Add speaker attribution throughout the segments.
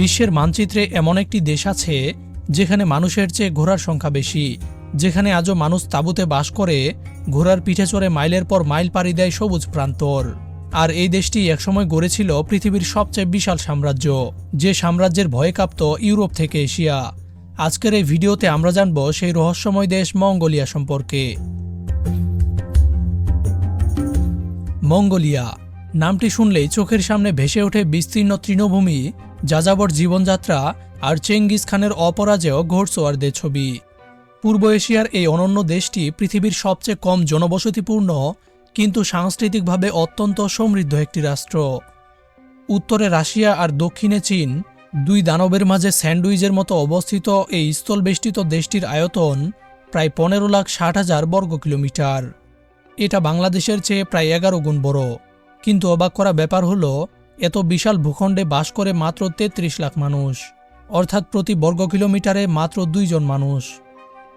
Speaker 1: বিশ্বের মানচিত্রে এমন একটি দেশ আছে যেখানে মানুষের চেয়ে ঘোড়ার সংখ্যা বেশি, যেখানে আজও মানুষ তাঁবুতে বাস করে, ঘোড়ার পিঠে চড়ে মাইলের পর মাইল পাড়ি দেয় সবুজ প্রান্তর। আর এই দেশটি একসময় গড়েছিল পৃথিবীর সবচেয়ে বিশাল সাম্রাজ্য, যে সাম্রাজ্যের ভয়ে কাঁপত ইউরোপ থেকে এশিয়া। আজকের এই ভিডিওতে আমরা জানব সেই রহস্যময় দেশ মঙ্গোলিয়া সম্পর্কে। মঙ্গোলিয়া, নামটি শুনলেই চোখের সামনে ভেসে ওঠে বিস্তীর্ণ তৃণভূমি যাযাবর জীবনযাত্রা আর চেঙ্গিস খানের অপরাজেয় ঘোড়সোয়ারদের ছবি। পূর্ব এশিয়ার এই অনন্য দেশটি পৃথিবীর সবচেয়ে কম জনবসতিপূর্ণ, কিন্তু সাংস্কৃতিকভাবে অত্যন্ত সমৃদ্ধ একটি রাষ্ট্র। উত্তরে রাশিয়া আর দক্ষিণে চীন, দুই দানবের মাঝে স্যান্ডউইচের মতো অবস্থিত এই স্থলবেষ্টিত দেশটির আয়তন প্রায় পনেরো লাখ ষাট হাজার বর্গ কিলোমিটার। এটা বাংলাদেশের চেয়ে প্রায় এগারো গুণ বড়। কিন্তু অবাক করা ব্যাপার হলো এত বিশাল ভূখণ্ডে বাস করে মাত্র তেত্রিশ লাখ মানুষ। অর্থাৎ প্রতি বর্গ কিলোমিটারে মাত্র দুইজন মানুষ।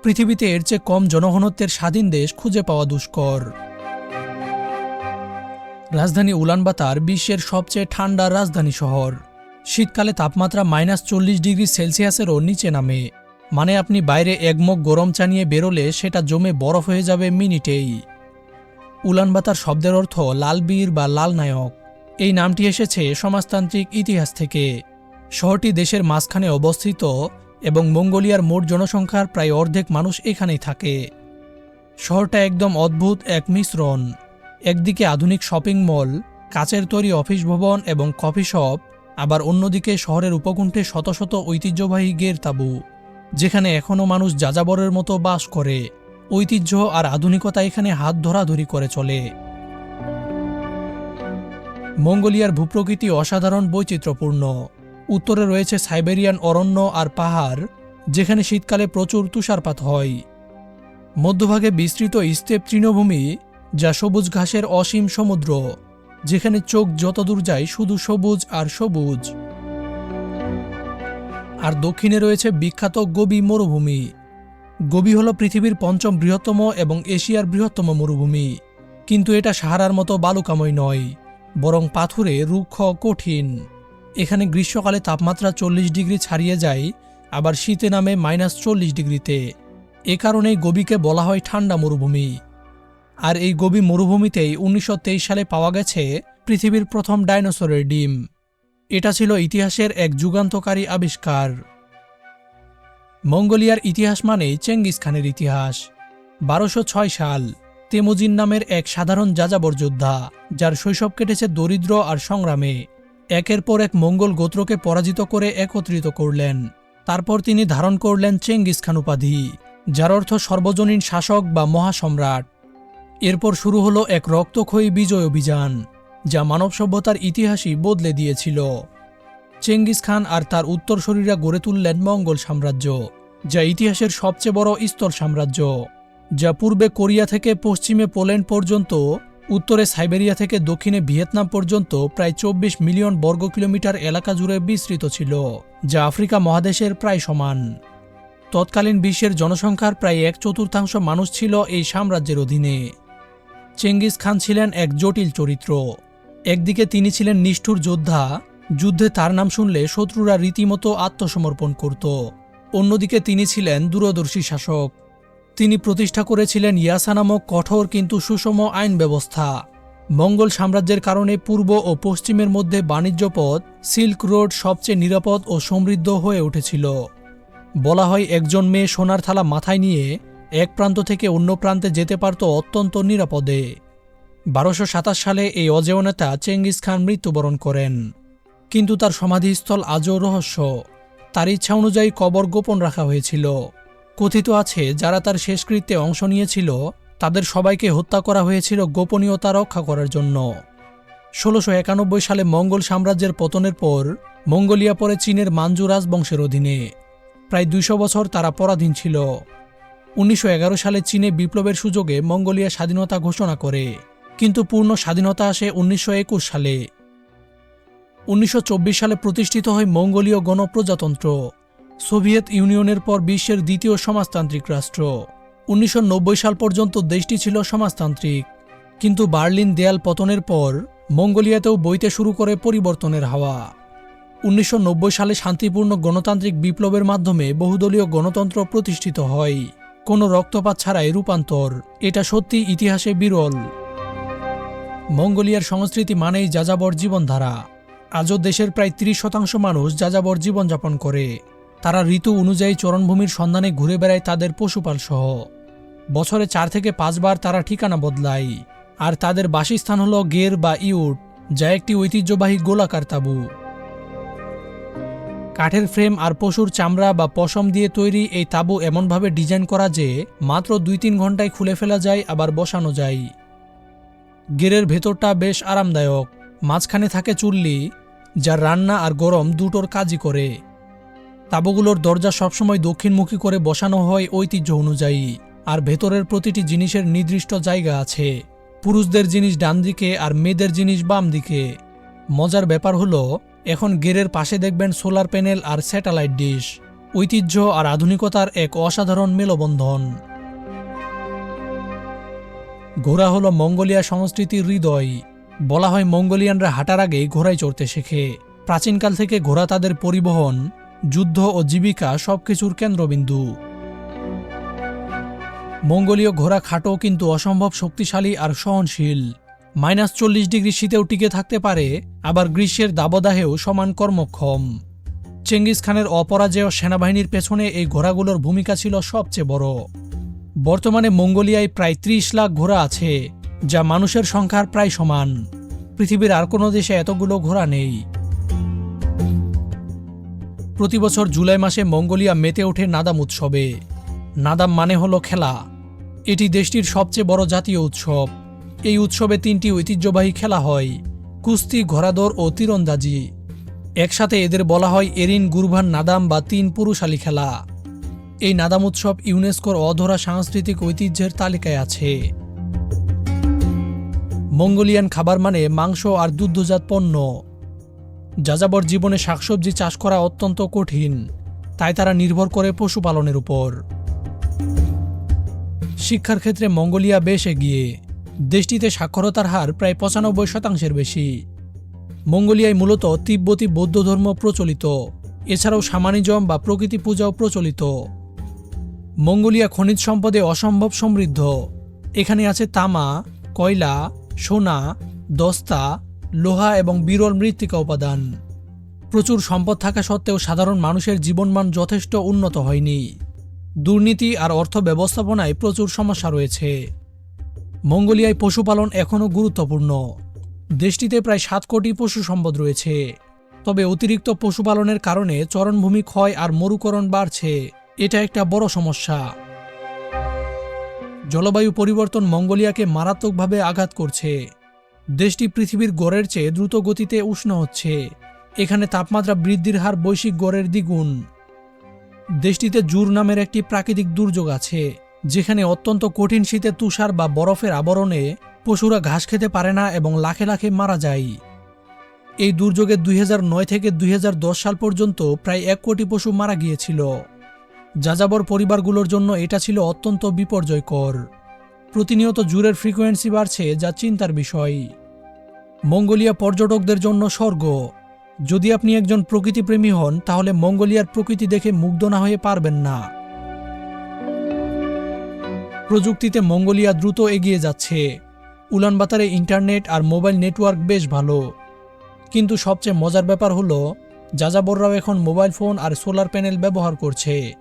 Speaker 1: পৃথিবীতে এর চেয়ে কম জনঘনত্বের স্বাধীন দেশ খুঁজে পাওয়া দুষ্কর। রাজধানী উলানবাতার বিশ্বের সবচেয়ে ঠান্ডা রাজধানী শহর। শীতকালে তাপমাত্রা মাইনাস চল্লিশ ডিগ্রি সেলসিয়াসেরও নিচে নামে। মানে আপনি বাইরে একমগ গরম চা নিয়ে বেরোলে সেটা জমে বরফ হয়ে যাবে মিনিটেই। উলানবাতার শব্দের অর্থ লালবীর বা লাল নায়ক। এই নামটি এসেছে সমাজতান্ত্রিক ইতিহাস থেকে। শহরটি দেশের মাঝখানে অবস্থিত এবং মঙ্গোলিয়ার মোট জনসংখ্যার প্রায় অর্ধেক মানুষ এখানেই থাকে। শহরটা একদম অদ্ভুত এক মিশ্রণ। একদিকে আধুনিক শপিং মল, কাচের তৈরি অফিস ভবন এবং কফি শপ, আবার অন্যদিকে শহরের উপকণ্ঠে শত শত ঐতিহ্যবাহী গের তাঁবু, যেখানে এখনও মানুষ যাযাবরের মতো বাস করে। ঐতিহ্য আর আধুনিকতা এখানে হাত ধরাধরি করে চলে। মঙ্গোলিয়ার ভূপ্রকৃতি অসাধারণ বৈচিত্র্যপূর্ণ। উত্তরে রয়েছে সাইবেরিয়ান অরণ্য আর পাহাড়, যেখানে শীতকালে প্রচুর তুষারপাত হয়। মধ্যভাগে বিস্তৃত স্টেপ তৃণভূমি, যা সবুজ ঘাসের অসীম সমুদ্র, যেখানে চোখ যতদূর যায় শুধু সবুজ আর সবুজ। আর দক্ষিণে রয়েছে বিখ্যাত গবি মরুভূমি। গবি হল পৃথিবীর পঞ্চম বৃহত্তম এবং এশিয়ার বৃহত্তম মরুভূমি, কিন্তু এটা সাহারার মতো বালুকাময় নয়। বরং পাথুরে রুক্ষ কঠিন। এখানে গ্রীষ্মকালে তাপমাত্রা চল্লিশ ডিগ্রি ছাড়িয়ে যায়, আবার শীতে নামে মাইনাস চল্লিশ ডিগ্রিতে। এ কারণেই গবিকে বলা হয় ঠান্ডা মরুভূমি। আর এই গবি মরুভূমিতেই উনিশশো তেইশ সালে পাওয়া গেছে পৃথিবীর প্রথম ডাইনোসরের ডিম। এটা ছিল ইতিহাসের এক যুগান্তকারী আবিষ্কার। মঙ্গোলিয়ার ইতিহাস মানেই চেঙ্গিস খানের ইতিহাস। বারোশো সাল। তেমুজিন নামের এক সাধারণ যাযাবর যোদ্ধা, যার শৈশব কেটেছে দরিদ্র আর সংগ্রামে। একের পর এক মঙ্গল গোত্রকে পরাজিত করে একত্রিত করলেন। তারপর তিনি ধারণ করলেন চেঙ্গিস খান উপাধি, যার অর্থ সর্বজনীন শাসক বা মহাসম্রাট। এরপর শুরু হলো এক রক্তক্ষয়ী বিজয় অভিযান, যা মানব সভ্যতার ইতিহাসই বদলে দিয়েছিল। চেঙ্গিস খান আর তার উত্তরসূরিরা গড়ে তুললেন মঙ্গল সাম্রাজ্য, যা ইতিহাসের সবচেয়ে বড় স্তর সাম্রাজ্য। যা পূর্বে কোরিয়া থেকে পশ্চিমে পোল্যান্ড পর্যন্ত, উত্তরে সাইবেরিয়া থেকে দক্ষিণে ভিয়েতনাম পর্যন্ত প্রায় চব্বিশ মিলিয়ন বর্গ কিলোমিটার এলাকা জুড়ে বিস্তৃত ছিল, যা আফ্রিকা মহাদেশের প্রায় সমান। তৎকালীন বিশ্বের জনসংখ্যার প্রায় এক চতুর্থাংশ মানুষ ছিল এই সাম্রাজ্যের অধীনে। চেঙ্গিস খান ছিলেন এক জটিল চরিত্র। একদিকে তিনি ছিলেন নিষ্ঠুর যোদ্ধা, যুদ্ধে তার নাম শুনলে শত্রুরা রীতিমতো আত্মসমর্পণ করত। অন্যদিকে তিনি ছিলেন দূরদর্শী শাসক। তিনি প্রতিষ্ঠা করেছিলেন ইয়াসা নামক কঠোর কিন্তু সুষম আইন ব্যবস্থা। মঙ্গল সাম্রাজ্যের কারণে পূর্ব ও পশ্চিমের মধ্যে বাণিজ্য পথ, সিল্ক রোড সবচেয়ে নিরাপদ ও সমৃদ্ধ হয়ে উঠেছিল। বলা হয় একজন মেয়ে সোনার থালা মাথায় নিয়ে এক প্রান্ত থেকে অন্য প্রান্তে যেতে পারত অত্যন্ত নিরাপদে। বারোশো সালে এই অজেয় নেতা চেঙ্গিস খান মৃত্যুবরণ করেন। কিন্তু তার সমাধিস্থল আজও রহস্য। তার ইচ্ছা অনুযায়ী কবর গোপন রাখা হয়েছিল। কথিত আছে, যারা তার শেষকৃত্যে অংশ নিয়েছিল, তাদের সবাইকে হত্যা করা হয়েছিল গোপনীয়তা রক্ষা করার জন্য। ষোলোশো একানব্বই সালে মঙ্গল সাম্রাজ্যের পতনের পর, মঙ্গোলিয়া পরে চীনের মাঞ্জু রাজবংশের অধীনে। প্রায় দুইশো বছর তারা পরাধীন ছিল। উনিশশো এগারো সালে চীনে বিপ্লবের সুযোগে মঙ্গোলিয়া স্বাধীনতা ঘোষণা করে, কিন্তু পূর্ণ স্বাধীনতা আসে উনিশশো একুশ সালে। উনিশশো চব্বিশ সালে প্রতিষ্ঠিত হয় মঙ্গোলীয় গণপ্রজাতন্ত্র। সোভিয়েত ইউনিয়নের পর বিশ্বের দ্বিতীয় সমাজতান্ত্রিক রাষ্ট্র। উনিশশো নব্বই সাল পর্যন্ত দেশটি ছিল সমাজতান্ত্রিক, কিন্তু বার্লিন দেয়াল পতনের পর মঙ্গোলিয়াতেও বইতে শুরু করে পরিবর্তনের হাওয়া। উনিশশো নব্বই সালে শান্তিপূর্ণ গণতান্ত্রিক বিপ্লবের মাধ্যমে বহুদলীয় গণতন্ত্র প্রতিষ্ঠিত হয়। কোনো রক্তপাত ছাড়াই রূপান্তর, এটা সত্যি ইতিহাসে বিরল। মঙ্গোলিয়ার সংস্কৃতি মানেই যাযাবর জীবনধারা। আজও দেশের প্রায় ত্রিশ শতাংশ মানুষ যাযাবর জীবনযাপন করে। তারা ঋতু অনুযায়ী চরণভূমির সন্ধানে ঘুরে বেড়ায় তাদের পশুপাল সহ। বছরে চার থেকে পাঁচবার তারা ঠিকানা বদলায়। আর তাদের বাসস্থান হল গের বা ইউট, যা একটি ঐতিহ্যবাহী গোলাকার তাঁবু। কাঠের ফ্রেম আর পশুর চামড়া বা পশম দিয়ে তৈরি এই তাঁবু এমনভাবে ডিজাইন করা যে মাত্র দুই তিন ঘন্টায় খুলে ফেলা যায়, আবার বসানো যায়। গেরের ভেতরটা বেশ আরামদায়ক। মাঝখানে থাকে চুল্লি যা রান্না আর গরম দুটোর কাজই করে। তাঁবুগুলোর দরজা সবসময় দক্ষিণমুখী করে বসানো হয় ঐতিহ্য অনুযায়ী। আর ভেতরের প্রতিটি জিনিসের নির্দিষ্ট জায়গা আছে। পুরুষদের জিনিস ডান দিকে আর মেয়েদের জিনিস বাম দিকে। মজার ব্যাপার হলো, এখন গেরের পাশে দেখবেন সোলার প্যানেল আর স্যাটেলাইট ডিশ। ঐতিহ্য আর আধুনিকতার এক অসাধারণ মেলবন্ধন। ঘোড়া হলো মঙ্গোলিয়া সংস্কৃতির হৃদয়। বলা হয় মঙ্গোলিয়ানরা হাঁটার আগেই ঘোড়ায় চড়তে শেখে। প্রাচীনকাল থেকে ঘোড়া তাদের পরিবহন যুদ্ধ ও জীবিকা সবকিছুর কেন্দ্রবিন্দু। মঙ্গোলীয় ঘোড়া খাটো কিন্তু অসম্ভব শক্তিশালী আর সহনশীল। মাইনাস চল্লিশ ডিগ্রি শীতেও টিকে থাকতে পারে, আবার গ্রীষ্মের দাবদাহেও সমান কর্মক্ষম। চেঙ্গিস খানের অপরাজেয় সেনাবাহিনীর পেছনে এই ঘোড়াগুলোর ভূমিকা ছিল সবচেয়ে বড়। বর্তমানে মঙ্গোলিয়ায় প্রায় ত্রিশ লাখ ঘোড়া আছে, যা মানুষের সংখ্যার প্রায় সমান। পৃথিবীর আর কোনো দেশে এতগুলো ঘোড়া নেই। প্রতি বছর জুলাই মাসে মঙ্গোলিয়া মেতে ওঠে নাদাম উৎসবে। নাদাম মানে হলো খেলা। এটি দেশটির সবচেয়ে বড় জাতীয় উৎসব। এই উৎসবে তিনটি ঐতিহ্যবাহী খেলা হয়, কুস্তি, ঘোড়াদৌড় ও তীরন্দাজি। একসাথে এদের বলা হয় এরিন গুরভান নাদাম বা তিন পুরুষালী খেলা। এই নাদাম উৎসব ইউনেস্কোর অধরা সাংস্কৃতিক ঐতিহ্যের তালিকায় আছে। মঙ্গোলিয়ান খাবার মানে মাংস আর দুগ্ধজাত পণ্য। যাযাবর জীবনে শাকসবজি চাষ করা অত্যন্ত কঠিন, তাই তারা নির্ভর করে পশুপালনের উপর। শিক্ষার ক্ষেত্রে মঙ্গোলিয়া বেশ এগিয়ে, দেশটিতে সাক্ষরতার হার প্রায় পঁচানব্বই শতাংশের বেশি। মঙ্গোলিয়ায় মূলত তিব্বতী বৌদ্ধ ধর্ম প্রচলিত, এছাড়াও সামানিজম বা প্রকৃতি পূজাও প্রচলিত। মঙ্গোলিয়া খনিজ সম্পদে অসম্ভব সমৃদ্ধ, এখানে আছে তামা, কয়লা, সোনা, দস্তা লোহা এবং বিরল মৃত্তিকা উপাদান। প্রচুর সম্পদ থাকা সত্ত্বেও সাধারণ মানুষের জীবনমান যথেষ্ট উন্নত হয়নি। দুর্নীতি আর অর্থ ব্যবস্থাপনায় প্রচুর সমস্যা রয়েছে। মঙ্গোলিয়ায় পশুপালন এখনও গুরুত্বপূর্ণ। দেশটিতে প্রায় সাত কোটি পশু সম্পদ রয়েছে। তবে অতিরিক্ত পশুপালনের কারণে চরণভূমি ক্ষয় আর মরুকরণ বাড়ছে। এটা একটা বড় সমস্যা। জলবায়ু পরিবর্তন মঙ্গোলিয়াকে মারাত্মকভাবে আঘাত করছে। দেশটি পৃথিবীর গড়ের চেয়ে দ্রুত গতিতে উষ্ণ হচ্ছে। এখানে তাপমাত্রা বৃদ্ধির হার বৈশ্বিক গড়ের দ্বিগুণ। দেশটিতে জুর নামের একটি প্রাকৃতিক দুর্যোগ আছে, যেখানে অত্যন্ত কঠিন শীতে তুষার বা বরফের আবরণে পশুরা ঘাস খেতে পারে না এবং লাখে লাখে মারা যায়। এই দুর্যোগে দুই হাজার নয় থেকে দুই হাজার দশ সাল পর্যন্ত প্রায় এক কোটি পশু মারা গিয়েছিল। যাযাবর পরিবারগুলোর জন্য এটা ছিল অত্যন্ত বিপর্যয়কর। প্রতিনিয়ত জুরের ফ্রিকোয়েন্সি বাড়ছে যা চিন্তার বিষয়। মঙ্গোলিয়া পর্যটকদের জন্য স্বর্গ। যদি আপনি একজন প্রকৃতিপ্রেমী হন, তাহলে মঙ্গোলিয়ার প্রকৃতি দেখে মুগ্ধ না হয়ে পারবেন না। প্রযুক্তিতে মঙ্গোলিয়া দ্রুত এগিয়ে যাচ্ছে। উলানবাতারে ইন্টারনেট আর মোবাইল নেটওয়ার্ক বেশ ভালো। কিন্তু সবচেয়ে মজার ব্যাপার হলো, যাযাবররাও এখন মোবাইল ফোন আর সোলার প্যানেল ব্যবহার করছে।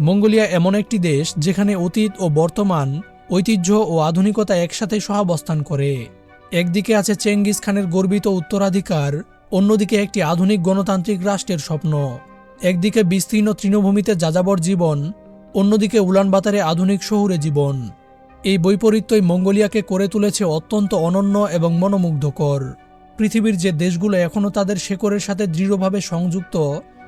Speaker 1: মঙ্গোলিয়া এমন একটি দেশ যেখানে অতীত ও বর্তমান ঐতিহ্য ও আধুনিকতা একসাথে সহাবস্থান করে। একদিকে আছে চেঙ্গিস খানের গর্বিত উত্তরাধিকার, অন্যদিকে একটি আধুনিক গণতান্ত্রিক রাষ্ট্রের স্বপ্ন। একদিকে বিস্তীর্ণ তৃণভূমিতে যাযাবর জীবন, অন্যদিকে উলানবাতারে আধুনিক শহুরে জীবন। এই বৈপরীত্যই মঙ্গোলিয়াকে করে তুলেছে অত্যন্ত অনন্য এবং মনোমুগ্ধকর। পৃথিবীর যে দেশগুলো এখনও তাদের শেকরের সাথে দৃঢ়ভাবে সংযুক্ত,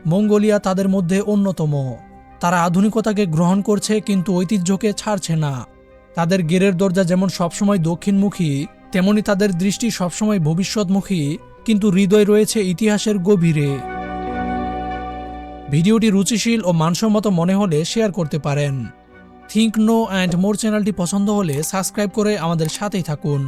Speaker 1: মঙ্গোলিয়া তাদের মধ্যে অন্যতম। তারা আধুনিকতাকে গ্রহণ করছে কিন্তু ঐতিহ্যকে ছাড়ছে না। তাদের গেরের দরজা যেমন সবসময় দক্ষিণমুখী, তেমনি তাদের দৃষ্টি সবসময় ভবিষ্যৎমুখী, কিন্তু হৃদয় রয়েছে ইতিহাসের গভীরে। ভিডিওটি রুচিশীল ও মানসম্মত মনে হলে শেয়ার করতে পারেন। থিঙ্ক নো অ্যান্ড মোর চ্যানেলটি পছন্দ হলে সাবস্ক্রাইব করে আমাদের সাথেই থাকুন।